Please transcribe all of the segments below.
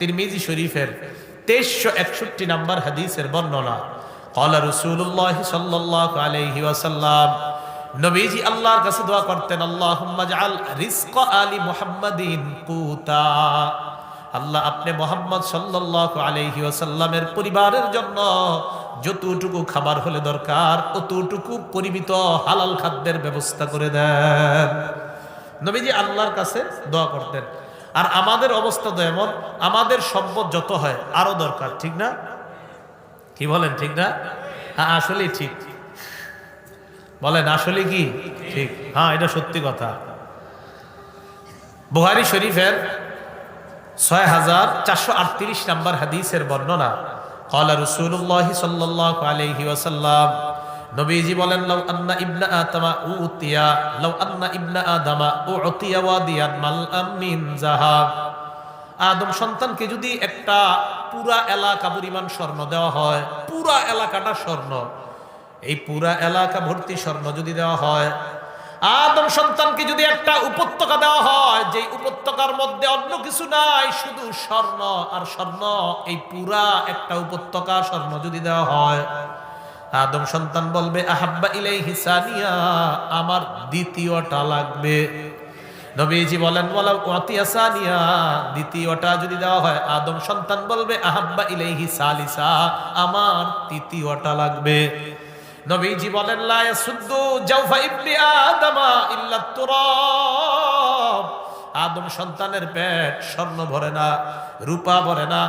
তিরমিজি শরীফের তেইশশো একষট্টি নম্বর হাদিসের বর্ণনা। কলা রসুল্লাহ সাল্লাহ আলহি ওয়াসাল্লাম, নবীজি আল্লাহর কাছে দোয়া করতেন আল্লাহ আল রিস্ক আলী মোহাম্মদিন পুতা আল্লাহ আপনি মোহাম্মদ সাল্লাহ আলহি ওয়াসাল্লামের পরিবারের জন্য যতটুকু খাবার হলে দরকার অতটুকু পরিমিত হালাল খাদ্যের ব্যবস্থা করে দেন। নবীজি আল্লাহর কাছে দোয়া করতেন আর আমাদের অবস্থা তো এমন, আমাদের সম্পদ যত হয় আরও দরকার, ঠিক না? কি বলেন, ঠিক না? হ্যাঁ আসলে ঠিক। বলেন আসলে কি? ঠিক। হ্যাঁ এটা সত্যি কথা। বুহারি শরীফের ছয় হাজার চারশো আটত্রিশ নাম্বার হাদিসের বর্ণনা, কলা রসুল্লাহ সাল্লাহ আলহি ওয়াসাল্লাম নবীজি বলেন, লাউ আন্না ইবনা আতামা উতিয়া, লাউ আন্না ইবনা আদামা ও অতিয়া ওয়াদিয়ান মাল আমিন জাহাব আদম সন্তানকে যদি একটা পুরা এলাকা পরিমাণ স্বর্ণ দেওয়া হয়, পুরা এলাকাটা স্বর্ণ। এই পুরা এলাকা ভর্তি স্বর্ণ যদি দেওয়া হয়, আদম সন্তানকে যদি একটা উপত্যকা দেওয়া হয় যে উপত্যকার মধ্যে অন্য কিছু নাই, শুধু স্বর্ণ, আর স্বর্ণ, এই পুরা একটা উপত্যকা স্বর্ণ যদি দেওয়া হয় আদম সন্তান বলবে, আহাব্বা ইলাইহি সানিয়া আমার দ্বিতীয়টা লাগবে। নবীজি বলেন বলা ওয়াতিয়া সানিয়া দ্বিতীয়টা যদি দেওয়া হয়, আদম সন্তান বলবে, আহাব্বা ইলাইহি সালিসা আমার তৃতীয়টা লাগবে। নবীজি বলেন, লা ইয়াসুদ্দু জাওফা ইবনি আদামা ইল্লা তুরাব আদম সন্তানের পেট স্বর্ণ ভরে না রূপা ভরে না।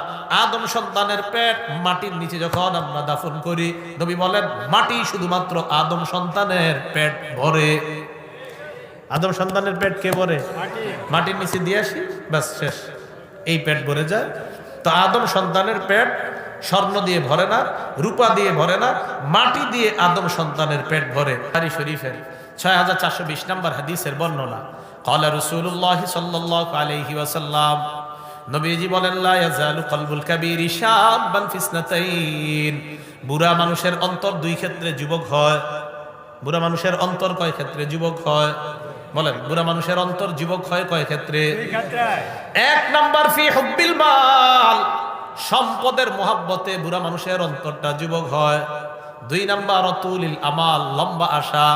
আদম সন্তানের পেট মাটির নিচে যখন আমরা দাফন করি নবী বলেন মাটি শুধুমাত্র আদম সন্তানের পেট ভরে। আদম সন্তানের পেট কে ভরে? মাটির নিচে দিয়ে আসি ব্যাস শেষ। এই পেট ভরে যায়। তো আদম সন্তানের পেট স্বর্ণ দিয়ে ভরে না রূপা দিয়ে ভরে না মাটি দিয়ে আদম সন্তানের পেট ভরে। হারি শরীফের ছয় হাজার চারশো বিশ নম্বর হাদিসের বর্ণনা। কলা রসুল্লাহ সাল্লাহ আলহি ওয়াসাল্লাম নবীজি বলেন, লা ইয়াজালু কলবুল কাবীর শাবান ফিসনাতাইন। বুড়া মানুষের অন্তর দুই ক্ষেত্রে যুবক হয়। বুড়া মানুষের অন্তর কয় ক্ষেত্রে যুবক হয়? বলেন, বুড়া মানুষের অন্তর যুবক হয় কয় ক্ষেত্রে? এক নাম্বার ফি হব্বিল মাল। সম্পদের মোহাব্বতে বুড়া মানুষের অন্তরটা যুবক হয়। দুই নাম্বার, অতুলিল আমাল, লম্বা আশা।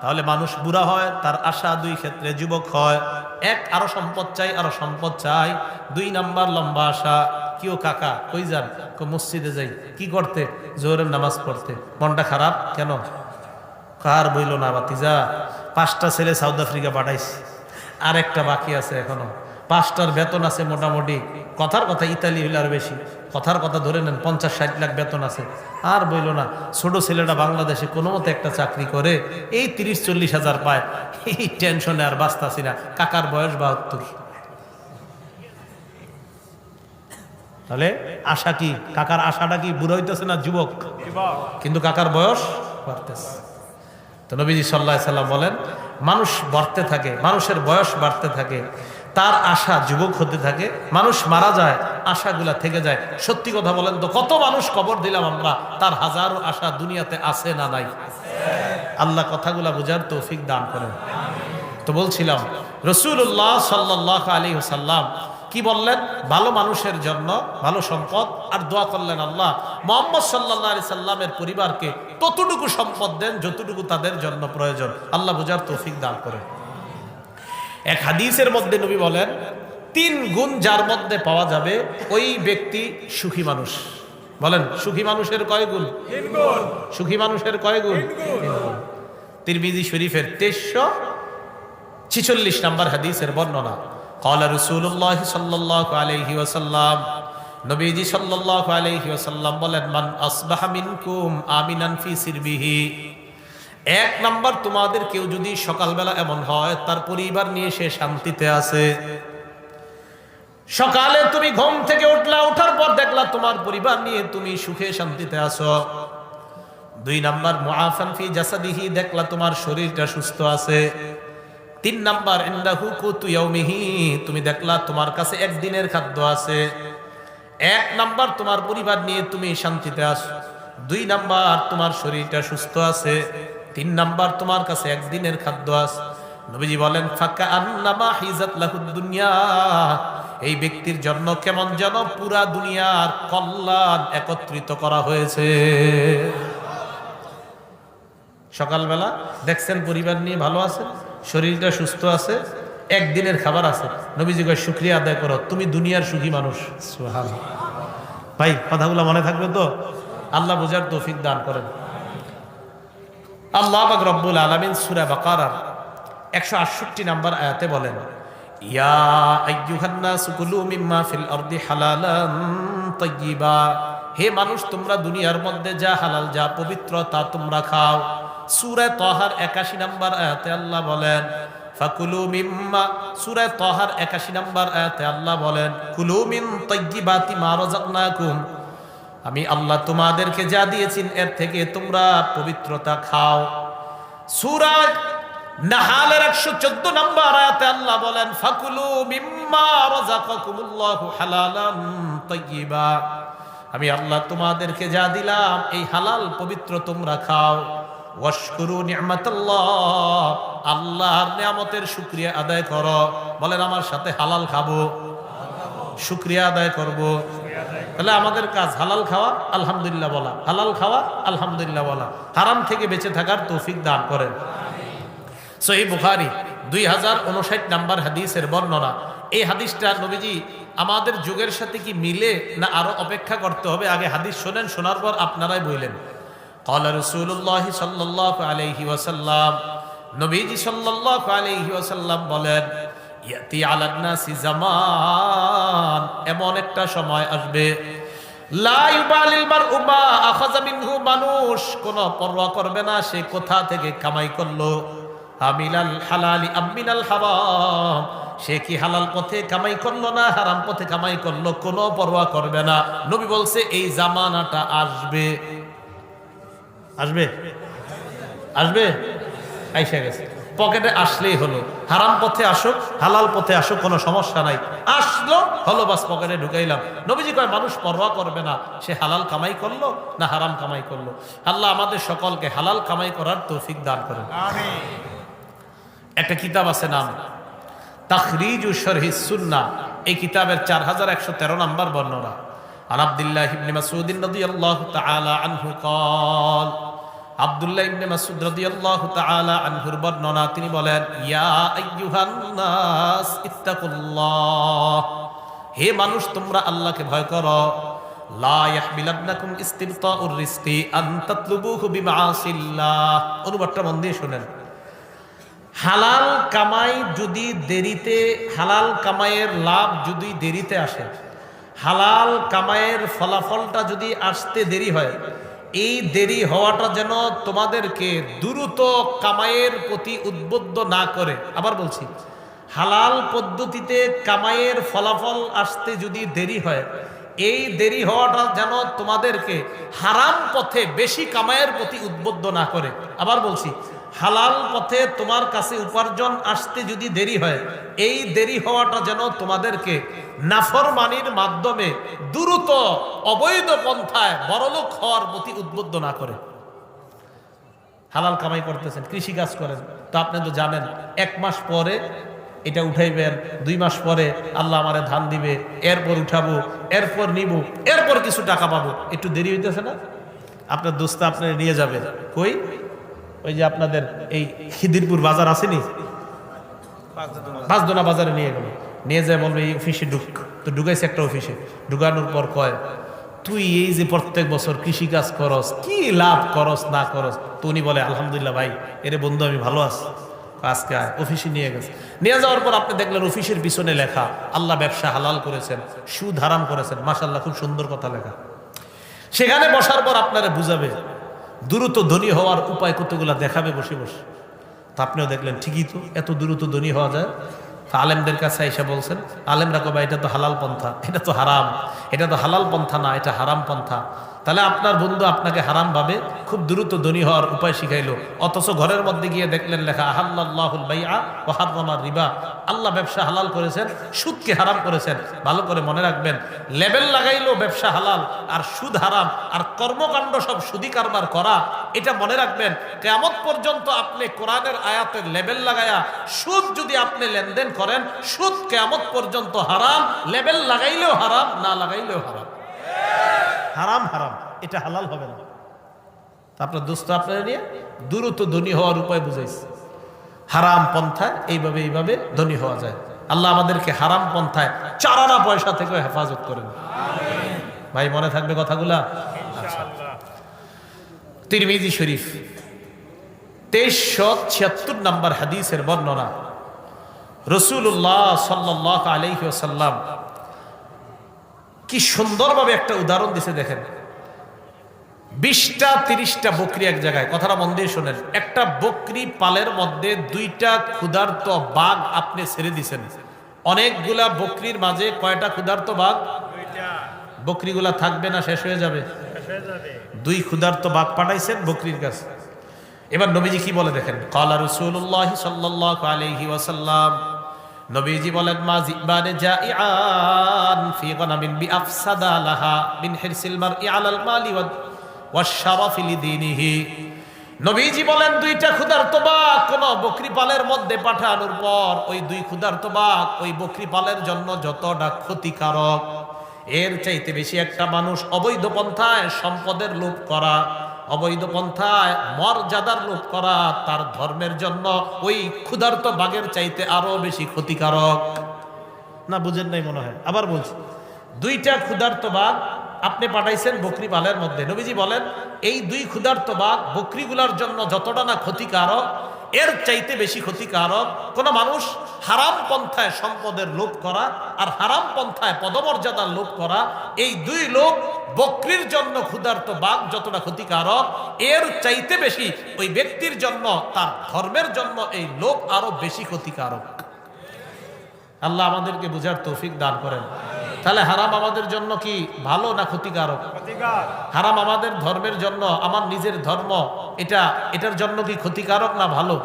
তাহলে মানুষ বুড়া হয়, তার আশা দুই ক্ষেত্রে যুবক হয়। এক, আরও সম্পদ চাই, আরও সম্পদ চাই। দুই নাম্বার, লম্বা আশা। কিও কাকা, কই যান? মসজিদে যাই। কি করতে? জোহরের নামাজ পড়তে। মনটা খারাপ? কেন? কার বইল না বাতিজা পাঁচটা ছেলে সাউথ আফ্রিকা পাঠাইছে। আর একটা বাকি আছে এখনও। পাঁচটার বেতন আছে মোটামুটি। কথার কথা ইতালি হইলে আর বেশি। কথার কথা ধরে নেন, পঞ্চাশ ষাট লাখ বেতন আছে। আর বইল না, ছোট ছেলেটা বাংলাদেশে কোনো মতে একটা চাকরি করে, এই তিরিশ চল্লিশ হাজার পায়। এই টেনশনে আর বাঁচতাছি না। কাকার বয়স বাহাত্তর। তাহলে আশা কি, কাকার আশাটা কি বুড়ো হইতেছে না যুবক? কিন্তু কাকার বয়স বাড়তেছে। তো নবীজি সাল্লাহ সাল্লাম বলেন, মানুষ বাড়তে থাকে, মানুষের বয়স বাড়তে থাকে, তার আশা যুবক হতে থাকে, মানুষ মারা যায় আশাগুলা থেকে যায়। সত্যি কথা বলেন তো, কত মানুষ কবর দিলাম আমরা, তার হাজারো আশা দুনিয়াতে আছে না নাই? আল্লাহ কথাগুলা বোঝার তৌফিক দান করেন। তো বলছিলাম রসুল্লাহ সাল্লাহ আলী সাল্লাম কি বললেন? ভালো মানুষের জন্য ভালো সম্পদ, আর দোয়া করলেন আল্লাহ। মোহাম্মদ সাল্লাহ আলি সাল্লামের পরিবারকে ততটুকু সম্পদ দেন যতটুকু তাদের জন্য প্রয়োজন। আল্লাহ বুঝার তৌফিক দান করেন। এক হাদিসের মধ্যে নবী বলেন তিন গুণ যার মধ্যে পাওয়া যাবে ওই ব্যক্তি সুখী মানুষ। বলেন সুখী মানুষের কয় গুণ? সুখী মানুষের কয় গুণ? তিরমিজি শরীফের তেইশশো ছিচল্লিশ নম্বর হাদিসের বর্ণনা কলা রসুল্লাহ সাল্লাহ আলহি ওসাল্লাম নবীজি সাল্লাহ আলহি ওসাল্লাম বলেন মান আসবাহামিনকুম আমিনান ফি সিরবিহি এক নাম্বার তোমাদের কেউ যদি সকালবেলা এমন হয় তার পরিবার নিয়ে সে শান্তিতে আছে। সকালে তুমি ঘুম থেকে উঠলা ওঠার পর দেখলা তোমার পরিবার নিয়ে তুমি সুখে শান্তিতে আছো। দুই নাম্বার, মুআফান ফি জাসাদিহি, দেখলা তোমার শরীরটা সুস্থ আছে। তিন নাম্বার, ইন্দাহু কুতু ইয়াউমিহি, তুমি দেখলা তোমার কাছে একদিনের খাদ্য আছে। এক নাম্বার, তোমার পরিবার নিয়ে তুমি শান্তিতে আছো। দুই নাম্বার, তোমার শরীরটা সুস্থ আছে। তিন নাম্বার, তোমার কাছে একদিনের খাদ্য আছে। নবীজি বলেন ফাঁকা আন্নামা হিজাত দুনিয়া। এই ব্যক্তির জন্য কেমন যেন পুরা দুনিয়ার কল্যাণ একত্রিত করা হয়েছে। সকালবেলা দেখছেন পরিবার নিয়ে ভালো আছে, শরীরটা সুস্থ আছে, একদিনের খাবার আছে। নবীজি কয়, শুক্রিয়া আদায় করো, তুমি দুনিয়ার সুখী মানুষ। ভাই, কথাগুলো মনে থাকবে তো? আল্লাহ বোঝার তৌফিক দান করেন। আল্লাহ রব্বুল আলামিন সূরা বাকারার 168 নাম্বার আয়াতে বলেন, ইয়া আইয়ুহান নাসু কুলু মিম্মা ফিল হে মানুষ, তোমরা দুনিয়ার মধ্যে যা হালাল, যা পবিত্র, তা তোমরা খাও। সুরে তহার একাশি নাম্বার আয়াতে আল্লাহ বলেন মিম্মা। সূরা তাহার 81 নাম্বার আয়াতে আল্লাহ বলেন, কুলু আমি আল্লাহ তোমাদেরকে যা দিয়েছি এর থেকে তোমরা পবিত্রতা খাও। সুরাজ নাহালের একশো চোদ্দ নম্বর আয়াতে আল্লাহ বলেন, ফাকুলু মিম্মা আমি আল্লাহ তোমাদেরকে যা দিলাম, এই হালাল পবিত্র তোমরা খাও। আল্লাহর নিয়ামতের শুকরিয়া আদায় করো। বলেন, আমার সাথে হালাল খাব। শুক্রিয়া আদায় করব। তাহলে আমাদের কাজ হালাল খাওয়া, আলহামদুলিল্লাহ বলা। হালাল খাওয়া, আলহামদুলিল্লাহ বলা। হারাম থেকে বেঁচে থাকার তৌফিক দান করেন। সহি বুখারি দুই হাজার উনষাট নাম্বার হাদিসের বর্ণনা। এই হাদিসটা নবীজি আমাদের যুগের সাথে কি মিলে না আরও অপেক্ষা করতে হবে? আগে হাদিস শোনেন, শোনার পর আপনারাই বললেন। নবীজি বলেন জামান। এমন একটা সময় আসবে। মানুষ কোন পর্ব করবে না, সে কোথা থেকে কামাই করল? আমিলাল হালালি আমিনাল হারাম সে কি হালাল পথে কামাই করল না হারাম পথে কামাই করল? কোনো পরোয়া করবে না। নবী বলছে, এই জামানাটা আসবে। আসবে? আসবে? আইসা গেছে। পকেটে আসলেই হলো। হারাম পথে আসুক, হালাল পথে আসুক, কোনো সমস্যা নাই। আসলো, হলো, বাস পকেটে ঢুকাইলাম। নবীজি কয়, মানুষ পরোয়া করবে না। সে হালাল কামাই করল না হারাম কামাই করল? আল্লাহ আমাদের সকলকে হালাল কামাই করার তৌফিক দান করেন। একটা কিতাব আছে নাম তাখরিজ শরহি সুন্না এই কিতাবের চার হাজার একশো তেরো নম্বর বর্ণনা عن عبد الله بن مسعود رضي الله تعالى عنه قال আব্দুল্লাহ ইবনে মাসউদ রাদিয়াল্লাহু তাআলা আনহুর বর্ণনা তিনি বলেন ইয়া আইয়ুহান নাস ইত্তাকুল্লাহ হে মানুষ তোমরা আল্লাহকে ভয় করো লা ইয়াহমিলান্নাকুম ইস্তিবতাউর রিজকি আন তাতলুবুহু বিমাআসিল্লাহ অনুবাদটা মন দিয়ে শুনেন হালাল কামাই যদি দেরিতে, হালাল কামাইয়ের লাভ যদি দেরিতে আসে, হালাল কামাইয়ের ফলাফলটা যদি আসতে দেরি হয়, এই দেরি হওয়াটা যেন তোমাদেরকে দ্রুত কামাইয়ের প্রতি উদ্বুদ্ধ না করে। আবার বলছি, হালাল পদ্ধতিতে কামাইয়ের ফলাফল আসতে যদি দেরি হয়, এই দেরি হওয়াটা যেন তোমাদেরকে হারাম পথে বেশি কামাইয়ের প্রতি উদ্বুদ্ধ না করে। আবার বলছি হালাল পথে তোমার কাছে উপার্জন আসতে যদি দেরি হয়, এই দেরি হওয়াটা যেন তোমাদেরকে নাফরমানির মাধ্যমে দ্রুত অবৈধ পন্থায় বড়লোক হওয়ার প্রতি উদ্বুদ্ধ না করে। হালাল কামাই করতেছেন, কৃষি কাজ করেন। তো আপনি তো জানেন, এক মাস পরে এটা উঠাইবেন, দুই মাস পরে আল্লাহ আমারে ধান দিবে, এরপর উঠাবো, এরপর নিব, এরপর কিছু টাকা পাবো। একটু দেরি হইতেছে না? আপনার দোস্ত আপনার নিয়ে যাবে। কই? ওই যে আপনাদের এই খিদিরপুর বাজার আসেনি পাঁচদোনা বাজারে নিয়ে গেল। নিয়ে যায় বলবে, এই অফিসে ঢুক। তো ঢুকাইছে একটা অফিসে ঢুকানোর পর কয়, তুই এই যে প্রত্যেক বছর কৃষি কাজ করস, কি লাভ করস, না করস? তো উনি বলে, আলহামদুলিল্লাহ ভাই, এরে বন্ধু, আমি ভালো আছি। আজকে অফিসে নিয়ে গেছে। নিয়ে যাওয়ার পর আপনি দেখলেন অফিসের পিছনে লেখা, আল্লাহ ব্যবসা হালাল করেছেন, সুদ হারাম করেছেন। মাসাল্লাহ খুব সুন্দর কথা লেখা। সেখানে বসার পর আপনারা বুঝাবে দ্রুত ধনী হওয়ার উপায় কতগুলো দেখাবে বসে বসে। তা আপনিও দেখলেন, ঠিকই তো, এত দ্রুত ধনী হওয়া যায়। আলেমদের কাছে এসে বলছেন, আলেমরা কবা এটা তো হালাল পন্থা, এটা তো হারাম, এটা তো হালাল পন্থা না, এটা হারাম পন্থা। তাহলে আপনার বন্ধু আপনাকে হারাম ভাবে খুব দ্রুত ধনী হওয়ার উপায় শিখাইলো। অথচ ঘরের মধ্যে গিয়ে দেখলেন লেখা আহাল্লাহুল ও রিবা। আল্লাহ ব্যবসা হালাল করেছেন, সুদকে হারাম করেছেন। ভালো করে মনে রাখবেন, লেবেল লাগাইলো ব্যবসা হালাল, আর সুদ হারাম, আর কর্মকাণ্ড সব সুদি কারবার করা, এটা মনে রাখবেন কেমন পর্যন্ত আপনি কোরআনের আয়াতের লেবেল লাগায়া, সুদ যদি আপনি লেনদেন করেন, সুদ কেমন পর্যন্ত হারাম, লেবেল লাগাইলেও হারাম, না লাগাইলেও হারাম। হারাম হারাম। এটা হালাল হবে না। আপনার দোস্ত আপনারা নিয়ে দ্রুত ধনী হওয়ার উপায় বুঝাইছে। হারাম পন্থায় এইভাবে এইভাবে ধনী হওয়া যায়। আল্লাহ আমাদেরকে হারাম পন্থায় চারানা পয়সা থেকে হেফাজত করেন। ভাই, মনে থাকবে কথাগুলা? আচ্ছা। তিরমিজি শরীফ, তেইশশো ছিয়াত্তর নম্বর হাদিসের বর্ণনা। রসুল্লাহ সাল্লাহ আলহিসাল্লাম কি সুন্দরভাবে একটা উদাহরণ দিছে দেখেন। বিশটা, তিরিশটা বকরি এক জায়গায়, কথাটা মন দিয়ে শোনেন। একটা বকরি পালের মধ্যে দুইটা ক্ষুধার্ত বাঘ আপনি ছেড়ে দিছেন। অনেকগুলা বকরির মাঝে কয়টা ক্ষুধার্ত বাঘ? বকরিগুলা থাকবে না, শেষ হয়ে যাবে। দুই ক্ষুধার্ত বাঘ পাঠাইছেন বকরির কাছে। এবার নবীজি কি বলে দেখেন? কলা রসুল্লাহ সাল্লাহ আলহি ওয়াসাল্লাম নবীজি বলেন, মা জিবানে জাইআন ফি গনামিন বি আফসাদা লাহা মিন হিরসিল মারই আলাল মালি ওয়াশরাফি লিদিনিহি। নবীজি বলেন, দুইটা ক্ষুধার্ত বাঘ কোন বকরি পালের মধ্যে পাঠানোর পর ওই দুই ক্ষুধার্ত বাঘ ওই বকরি পালের জন্য যতটা ক্ষতিকারক, এর চাইতে বেশি একটা মানুষ অবৈধ পন্থায় সম্পদের লোভ করা অবৈধ পন্থায় মর্যাদার লোপ করা তার ধর্মের জন্য ওই ক্ষুধার্ত বাঘের চাইতে আরও বেশি ক্ষতিকারক। না বুঝেন নাই মনে হয়। আবার বলছি। দুইটা ক্ষুধার্ত বাঘ আপনি পাঠাইছেন বকরি পালের মধ্যে। নবীজি বলেন এই দুই ক্ষুধার্ত বাঘ বকরিগুলার জন্য যতটা না ক্ষতিকারক এর চাইতে বেশি ক্ষতিকারক কোন মানুষ হারাম পন্থায় সম্পদের লোভ করা আর হারাম পন্থায় পদমর্যাদার লোভ করা, এই দুই লোক বকরির জন্য ক্ষুধার্ত বাঘ যতটা ক্ষতিকারক, এর চাইতে বেশি ওই ব্যক্তির জন্য, তার ধর্মের জন্য এই লোক আরও বেশি ক্ষতিকারক। আল্লাহ আমাদেরকে বুঝার তৌফিক দান করেন। তাহলে হারাম আমাদের জন্য কি ভালো না ক্ষতিকারক? হারাম আমাদের ধর্মের জন্য আমার নিজের ধর্ম এটা এটার জন্য কি ক্ষতিকারক না ভালো?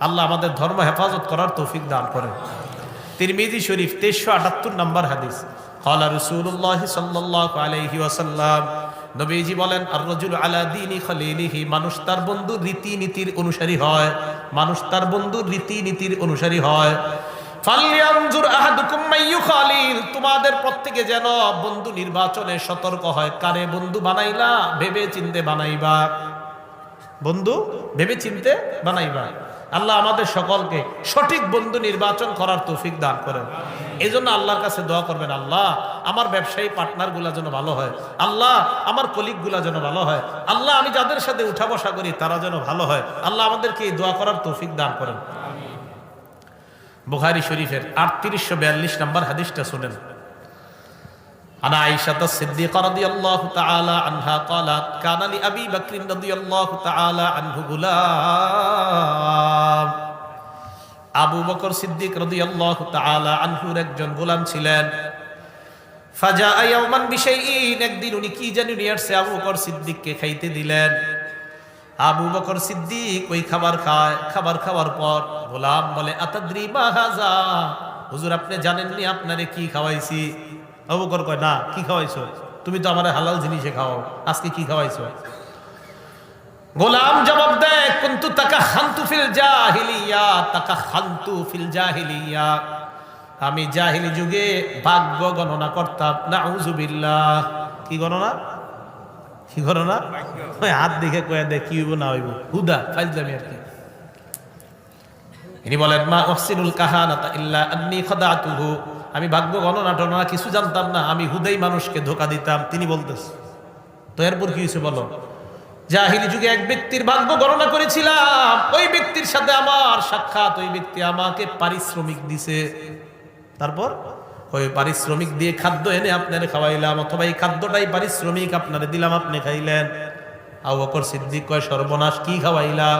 আল্লাহ আমাদের ধর্ম হেফাজত করার তৌফিক দান করে তিরমিজি শরীফ তেইশশো আটাত্তর নম্বর হাদিস। হলা রসুল্লাহ সাল্লাহ আলহি নবীজি বলেন আর রজুল মানুষ তার বন্ধুর রীতিনীতির অনুসারী হয় মানুষ তার বন্ধুর রীতিনীতির অনুসারী হয়। তোমাদের প্রত্যেকে যেন বন্ধু নির্বাচনে সতর্ক হয়। কারে বন্ধু বানাইলা? ভেবে চিনতে বানাইবা। বন্ধু ভেবে চিনতে বানাইবা। আল্লাহ আমাদের সকলকে সঠিক বন্ধু নির্বাচন করার তৌফিক দান করেন। এই জন্য আল্লাহর কাছে দোয়া করবেন, আল্লাহ, আমার ব্যবসায়ী পার্টনারগুলা যেন ভালো হয়। আল্লাহ, আমার কলিগগুলা যেন ভালো হয়। আল্লাহ, আমি যাদের সাথে উঠা বসা করি, তারা যেন ভালো হয়। আল্লাহ আমাদেরকে এই দোয়া করার তৌফিক দান করেন। বুখারি শরীফের আটত্রিশশো বিয়াল্লিশ নম্বর হাদিসটা শুনেন عن عائشة الصديقة رضي الله تعالى عنها قالت كان لأبي بكر رضي الله تعالى عنه غلام আবু বকর সিদ্দিক রাদিয়াল্লাহু তাআলা আনহুর একজন গোলাম ছিলেন ফাজা ইয়াওমান বিশাইইন একদিন উনি কি জানি নিয়ে আসছে আবু বকর সিদ্দিককে খাইতে দিলেন আবু বকর সিদ্দিক ওই খাবার খায়, খাবার খাওয়ার পর গোলাম বলে হুজুর, আপনি জানেননি আপনারে কি খাওয়াইছি? আবু বকর কয়, না, কি খাওয়াইছো? তুমি তো আমার হালাল জিনিসে খাওয়াও আজকে কি খাওয়াইছো? গোলাম জবাব দেয়, কুন্তু তাকা খান্তু ফিল জাহিলিয়া তাকা খান্তু ফিল জাহিলিয়া। আমি জাহিলি যুগে ভাগ্য গণনা করতাম না কি গণনা? কি গণনা ওই হাত দেখে কয়ে দেয় কি হইব না হইব। হুদা ফাইজলামি আর কি। ইনি বলেন, মা অহসিনুল কাহানাতা ইল্লা আন্নি খদাতুহু। আমি ভাগ্য গণনা টননা কিছু জানতাম না। আমি হুদাই মানুষকে ধোকা দিতাম, তিনি বলতেছে। তো এরপর কি হয়েছে বলো? জাহিলি যুগে এক ব্যক্তির ভাগ্য গণনা করেছিলাম। ওই ব্যক্তির সাথে আমার সাক্ষাৎ, ওই ব্যক্তি আমাকে পারিশ্রমিক দিছে। তারপর? ওই পারিশ্রমিক দিয়ে খাদ্য এনে আপনার খাওয়াইলাম, অথবা এই খাদ্যটাই পারিশ্রমিক আপনারে দিলাম, আপনি খাইলেন। আউ বকর সিদ্দিক কয়, সর্বনাশ, কি খাওয়াইলা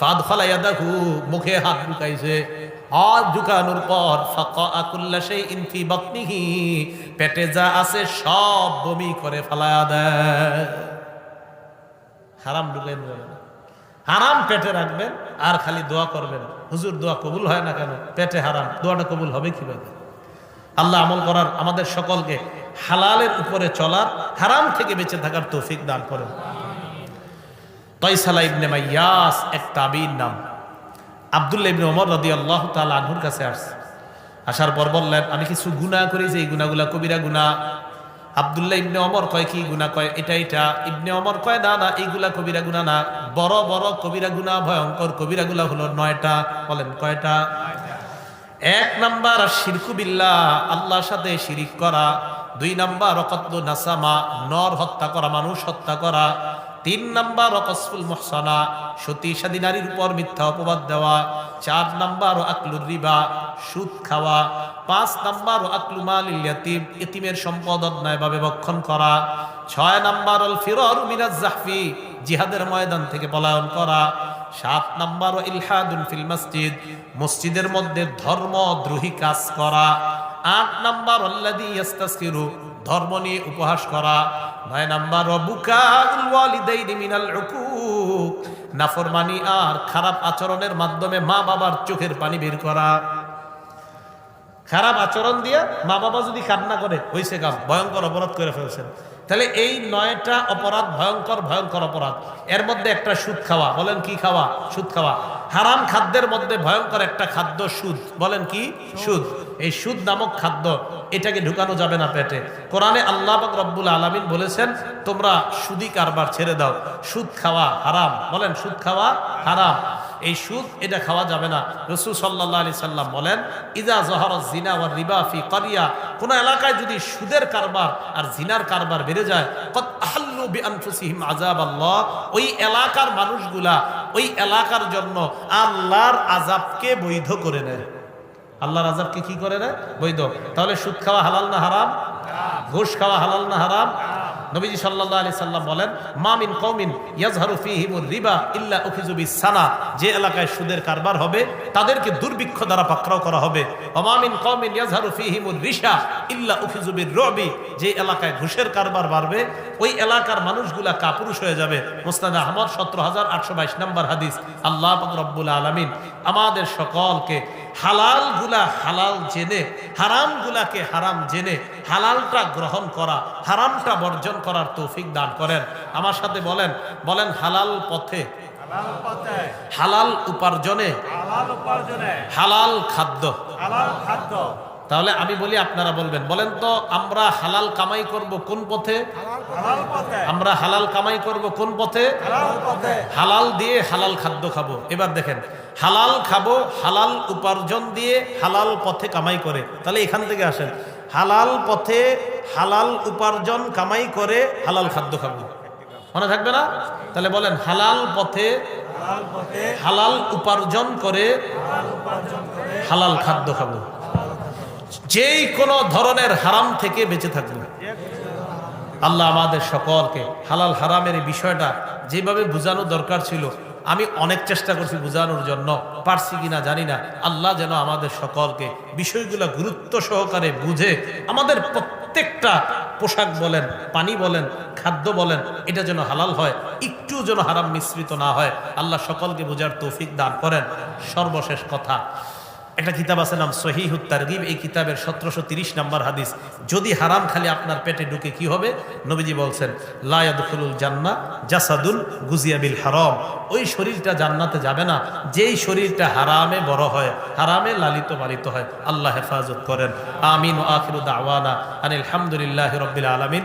ফাদ ফালাইয়া দেখু মুখে হাত ঢুকাইছে। আর ঢুকানোর পর ফাকা আকুল্লা সেই ইনফি বতনিহি, পেটে যা আছে সব বমি করে ফেলা দেয়। হারাম ঢুকাই দেবে না। হারাম পেটে রাখবেন, আর খালি দোয়া করবেন। হুজুর, দোয়া কবুল হয় না কেন? পেটে হারাম, দোয়াটা কবুল হবে কীভাবে? আল্লাহ আমল করার আমাদের সকলকে হালালের উপরে চলার, হারাম থেকে বেঁচে থাকার তৌফিক দান করেন। তয়সালা ইবনে মাইয়াস, এক তাবির নাম। আবদুল্লাহ ইবনে ওমর রাদি আল্লাহ আনহুর কাছে আসছে। আসার পর বললেন, আমি কিছু গুনাহ করি যে এই গুনাহগুলা কবিরা গুনাহ। আবদুল্লাহ ইবনে ওমর কয়, কি গুনাহ? কয়, এটা এটা। ইবনে ওমর কয়, না না, এইগুলা কবিরা গুনাহ না। বড় বড় কবিরা গুনাহ, ভয়ঙ্কর কবিরা গুলা হলো নয়টা। বলেন, কয়টা? এক নাম্বার শিরকু বিল্লাহ, আল্লাহর সাথে শিরিক করা। দুই নাম্বার অকদ্দ নাসামা, নর হত্যা করা, মানুষ হত্যা করা। তিন নাম্বার অকসফুল মহসানা, সতী সাদী নারীর উপর মিথ্যা অপবাদ দেওয়া। চার নাম্বার আকলুর রিবা, সুদ খাওয়া। পাঁচ নাম্বার আকলু মাল ইয়াতিম, ইতিমের সম্পদ অন্যায়ভাবে ভক্ষণ করা। ছয় নাম্বার অল ফিরর মিরাজ জাহফি, জিহাদের ময়দান থেকে পলায়ন করা। সাত নাম্বার ইলহাদুল ফিল মসজিদ, মসজিদের মধ্যে ধর্মদ্রোহী কাজ করা। আট নাম্বার অল্লাদি ইয়াস্তাসকিরু ধর্ম নিয়ে উপহাস করা। নয় নাম্বার বুকাউল নাফরমানি আর খারাপ আচরণের মাধ্যমে মা বাবার চোখের পানি বের করা। খারাপ আচরণ দিয়ে মা বাবা যদি কান্না করে হয়েছে কাম, ভয়ঙ্কর অপরাধ করে ফেলছেন। তাহলে এই নয়টা অপরাধ ভয়ঙ্কর ভয়ঙ্কর অপরাধ। এর মধ্যে একটা সুদ খাওয়া, বলেন কি খাওয়া? সুদ খাওয়া। হারাম খাদ্যের মধ্যে ভয়ঙ্কর একটা খাদ্য সুদ, বলেন কি? সুদ। এই সুদ নামক খাদ্য, এটাকে ঢুকানো যাবে না পেটে। কোরআনে আল্লাহ রব্বুল আলামিন বলেছেন, তোমরা সুদি কারবার ছেড়ে দাও। সুদ খাওয়া হারাম। বলেন, সুদ খাওয়া হারাম। এই সুদ, এটা খাওয়া যাবে না। রসুল সাল্লাহ আলি সাল্লাম বলেন ইজা জহর জিনা ওয়ার রিবা ফি করিয়া কোন এলাকায় যদি সুদের কারবার আর জিনার কারবার বেড়ে যায় কত আহাল্লু বি আনফুসিহিম আল্লাহ ওই এলাকার মানুষগুলা ওই এলাকার জন্য আল্লাহর আযাবকে বৈধ করে নেয়। আল্লাহর আযাবকে কি করে নেয়? বৈধ। তাহলে সুদ খাওয়া হালাল না হারাম? ঘুষ খাওয়া হালাল না হারাম? নবীজি সাল্লাল্লাহু আলাইহি সাল্লাম বলেন মামিন কওমিন ইয়াজহারু ফীহিমুর রিবা ইল্লা উখিযু বিসানা যে এলাকায় সুদের কারবার হবে, তাদেরকে দুর্ভিক্ষ দ্বারা পাকড়াও করা হবে। অমামিন কওমিন ইয়াজহারু ফীহিমুর রিশা ইল্লা উখিযু বিররবি যে এলাকায় ঘুষের কারবার বাড়বে, ওই এলাকার মানুষগুলা কাপুরুষ হয়ে যাবে। মুসনাদ আহমদ 17822 নম্বর হাদিস। আল্লাহ রব্বুল আলামিন আমাদের সকলকে হালালগুলা হালাল জেনে হারাম গুলাকে হারাম জেনে হালালটা গ্রহণ করা হারামটা বর্জন করার তৌফিক দান করেন। আমার সাথে বলেন বলেন হালাল পথে হালাল উপার্জনে হালাল উপার্জনে হালাল খাদ্য। হালাল খাদ্য। তাহলে আমি বলি আপনারা বলবেন, বলেন তো, আমরা হালাল কামাই করব কোন পথে? আমরা হালাল কামাই করব কোন পথে? হালাল দিয়ে হালাল খাদ্য খাব। এবার দেখেন, হালাল খাব, হালাল উপার্জন দিয়ে হালাল পথে কামাই করে। তাহলে এখান থেকে আসেন, হালাল পথে হালাল উপার্জন কামাই করে হালাল খাদ্য খাব। মনে থাকবে না? তাহলে বলেন, হালাল পথে হালাল উপার্জন করে হালাল খাদ্য খাব। যেই কোনো ধরনের হারাম থেকে বেঁচে থাকব। আল্লাহ আমাদের সকলকে হালাল হারামের এই বিষয়টা যেভাবে বোঝানো দরকার ছিল, আমি অনেক চেষ্টা করছি বোঝানোর জন্য, পারছি কিনা জানি না। আল্লাহ যেন আমাদের সকলকে বিষয়গুলো গুরুত্ব সহকারে বুঝে আমাদের প্রত্যেকটা পোশাক বলেন, পানি বলেন, খাদ্য বলেন, এটা যেন হালাল হয়, একটু যেন হারাম মিশ্রিত না হয়। আল্লাহ সকলকে বোঝার তৌফিক দান করেন। সর্বশেষ কথা একটা কিতাব আছে নাম সহিহুত তারগিব, এই কিতাবের সতেরোশো তিরিশ নাম্বার হাদিস। যদি হারাম খালি আপনার পেটে ঢুকে কি হবে? নবীজি বলছেন লায়াদুল জান্না জাসাদুল গুজিয়াবিল হারাম। ওই শরীরটা জান্নাতে যাবে না। যেই শরীরটা হারামে বড় হয়, হারামে লালিত পালিত হয়, আল্লাহ হেফাজত করেন। আমিন ও আওয়ানা আনিল হামদুলিল্লাহ রবিল আলমিন।